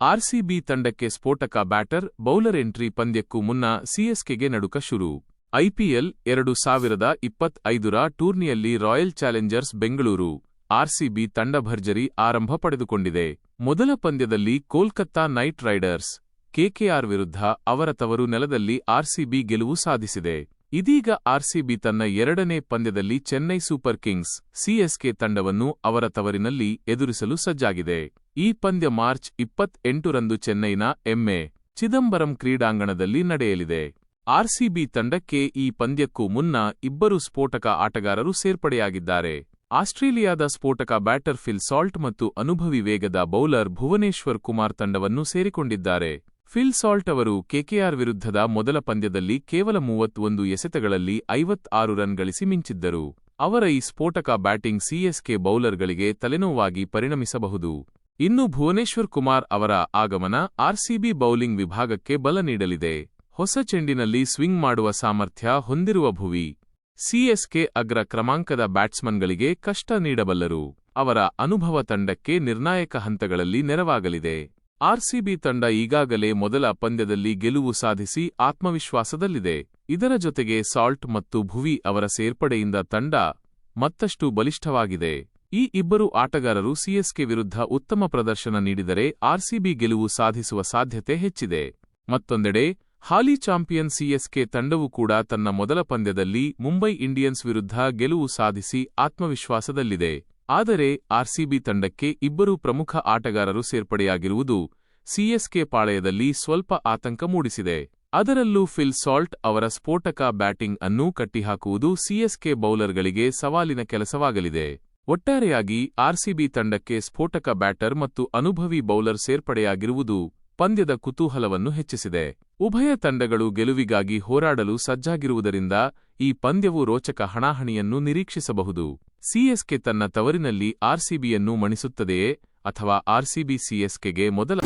RCB ತಂಡಕ್ಕೆ ಸ್ಫೋಟಕ batter, bowler entry ಪಂದ್ಯಕ್ಕೂ ಮುನ್ನ ಸಿಎಸ್ಕೆಗೆ ನಡುಕ ಶುರು. ಐಪಿಎಲ್ ಎರಡು ಸಾವಿರದ ಇಪ್ಪತ್ತೈದರ ಟೂರ್ನಿಯಲ್ಲಿ ರಾಯಲ್ ಚಾಲೆಂಜರ್ಸ್ ಬೆಂಗಳೂರು, ಆರ್ಸಿಬಿ ತಂಡ ಭರ್ಜರಿ ಆರಂಭ ಪಡೆದುಕೊಂಡಿದೆ. ಮೊದಲ ಪಂದ್ಯದಲ್ಲಿ ಕೋಲ್ಕತ್ತಾ ನೈಟ್ ರೈಡರ್ಸ್, ಕೆಕೆಆರ್ ವಿರುದ್ಧ ಅವರ ತವರು ನೆಲದಲ್ಲಿ ಆರ್ಸಿಬಿ ಗೆಲುವು ಸಾಧಿಸಿದೆ. ಇದೀಗ ಆರ್ಸಿಬಿ ತನ್ನ ಎರಡನೇ ಪಂದ್ಯದಲ್ಲಿ ಚೆನ್ನೈ ಸೂಪರ್ ಕಿಂಗ್ಸ್ ಸಿಎಸ್ಕೆ ತಂಡವನ್ನು ಅವರ ತವರಿನಲ್ಲಿ ಎದುರಿಸಲು ಸಜ್ಜಾಗಿದೆ. ಈ ಪಂದ್ಯ ಮಾರ್ಚ್ ಇಪ್ಪತ್ತೆಂಟರಂದು ಚೆನ್ನೈನ ಎಂಎ ಚಿದಂಬರಂ ಕ್ರೀಡಾಂಗಣದಲ್ಲಿ ನಡೆಯಲಿದೆ. ಆರ್ಸಿಬಿ ತಂಡಕ್ಕೆ ಈ ಪಂದ್ಯಕ್ಕೂ ಮುನ್ನ ಇಬ್ಬರು ಸ್ಫೋಟಕ ಆಟಗಾರರು ಸೇರ್ಪಡೆಯಾಗಿದ್ದಾರೆ. ಆಸ್ಟ್ರೇಲಿಯಾದ ಸ್ಫೋಟಕ ಬ್ಯಾಟರ್ ಫಿಲ್ ಸಾಲ್ಟ್ ಮತ್ತು ಅನುಭವಿ ವೇಗದ ಬೌಲರ್ ಭುವನೇಶ್ವರ್ ಕುಮಾರ್ ತಂಡವನ್ನು ಸೇರಿಕೊಂಡಿದ್ದಾರೆ. ಫಿಲ್ ಸಾಲ್ಟ್ ಅವರು ಕೆಕೆಆರ್ ವಿರುದ್ಧದ ಮೊದಲ ಪಂದ್ಯದಲ್ಲಿ ಕೇವಲ ಮೂವತ್ತೊಂದು ಎಸೆತಗಳಲ್ಲಿ ಐವತ್ತಾರು ರನ್ ಗಳಿಸಿ ಮಿಂಚಿದ್ದರು. ಅವರ ಈ ಸ್ಫೋಟಕ ಬ್ಯಾಟಿಂಗ್ ಸಿಎಸ್ಕೆ ಬೌಲರ್ಗಳಿಗೆ ತಲೆನೋವಾಗಿ ಪರಿಣಮಿಸಬಹುದು. ಇನ್ನು ಭುವನೇಶ್ವರ್ ಕುಮಾರ್ ಅವರ ಆಗಮನ ಆರ್ಸಿಬಿ ಬೌಲಿಂಗ್ ವಿಭಾಗಕ್ಕೆ ಬಲ ನೀಡಲಿದೆ. ಹೊಸ ಚೆಂಡಿನಲ್ಲಿ ಸ್ವಿಂಗ್ ಮಾಡುವ ಸಾಮರ್ಥ್ಯ ಹೊಂದಿರುವ ಭುವಿ ಸಿಎಸ್ಕೆ ಅಗ್ರ ಕ್ರಮಾಂಕದ ಬ್ಯಾಟ್ಸ್ಮನ್ಗಳಿಗೆ ಕಷ್ಟ ನೀಡಬಲ್ಲರು. ಅವರ ಅನುಭವ ತಂಡಕ್ಕೆ ನಿರ್ಣಾಯಕ ಹಂತಗಳಲ್ಲಿ ನೆರವಾಗಲಿದೆ. ಆರ್ಸಿಬಿ ತಂಡ ಈಗಾಗಲೇ ಮೊದಲ ಪಂದ್ಯದಲ್ಲಿ ಗೆಲುವು ಸಾಧಿಸಿ ಆತ್ಮವಿಶ್ವಾಸದಲ್ಲಿದೆ. ಇದರ ಜೊತೆಗೆ ಸಾಲ್ಟ್ ಮತ್ತು ಭುವಿ ಅವರ ಸೇರ್ಪಡೆಯಿಂದ ತಂಡ ಮತ್ತಷ್ಟು ಬಲಿಷ್ಠವಾಗಿದೆ. ಈ ಇಬ್ಬರು ಆಟಗಾರರು ಸಿಎಸ್ಕೆ ವಿರುದ್ಧ ಉತ್ತಮ ಪ್ರದರ್ಶನ ನೀಡಿದರೆ ಆರ್ಸಿಬಿ ಗೆಲುವು ಸಾಧಿಸುವ ಸಾಧ್ಯತೆ ಹೆಚ್ಚಿದೆ. ಮತ್ತೊಂದೆಡೆ, ಹಾಲಿ ಚಾಂಪಿಯನ್ ಸಿಎಸ್ಕೆ ತಂಡವು ಕೂಡ ತನ್ನ ಮೊದಲ ಪಂದ್ಯದಲ್ಲಿ ಮುಂಬೈ ಇಂಡಿಯನ್ಸ್ ವಿರುದ್ಧ ಗೆಲುವು ಸಾಧಿಸಿ ಆತ್ಮವಿಶ್ವಾಸದಲ್ಲಿದೆ. ಆದರೆ ಆರ್ಸಿಬಿ ತಂಡಕ್ಕೆ ಇಬ್ಬರು ಪ್ರಮುಖ ಆಟಗಾರರು ಸೇರ್ಪಡೆಯಾಗಿರುವುದು ಸಿಎಸ್ಕೆ ಪಾಳೆಯದಲ್ಲಿ ಸ್ವಲ್ಪ ಆತಂಕ ಮೂಡಿಸಿದೆ. ಅದರಲ್ಲೂ ಫಿಲ್ ಸಾಲ್ಟ್ ಅವರ ಸ್ಫೋಟಕ ಬ್ಯಾಟಿಂಗ್ ಅನ್ನು ಕಟ್ಟಿಹಾಕುವುದು ಸಿಎಸ್ಕೆ ಬೌಲರ್ಗಳಿಗೆ ಸವಾಲಿನ ಕೆಲಸವಾಗಲಿದೆ. ಒಟ್ಟಾರೆಯಾಗಿ ಆರ್ಸಿಬಿ ತಂಡಕ್ಕೆ ಸ್ಫೋಟಕ ಬ್ಯಾಟರ್ ಮತ್ತು ಅನುಭವಿ ಬೌಲರ್ ಸೇರ್ಪಡೆಯಾಗಿರುವುದು ಪಂದ್ಯದ ಕುತೂಹಲವನ್ನು ಹೆಚ್ಚಿಸಿದೆ. ಉಭಯ ತಂಡಗಳು ಗೆಲುವಿಗಾಗಿ ಹೋರಾಡಲು ಸಜ್ಜಾಗಿರುವುದರಿಂದ ಈ ಪಂದ್ಯವು ರೋಚಕ ಹಣಾಹಣಿಯನ್ನು ನಿರೀಕ್ಷಿಸಬಹುದು. ಸಿಎಸ್ಕೆ ತನ್ನ ತವರಿನಲ್ಲಿ ಆರ್ಸಿಬಿಯನ್ನು ಮಣಿಸುತ್ತದೆಯೇ ಅಥವಾ ಆರ್ಸಿಬಿ ಸಿಎಸ್ಕೆಗೆ ಮೊದಲ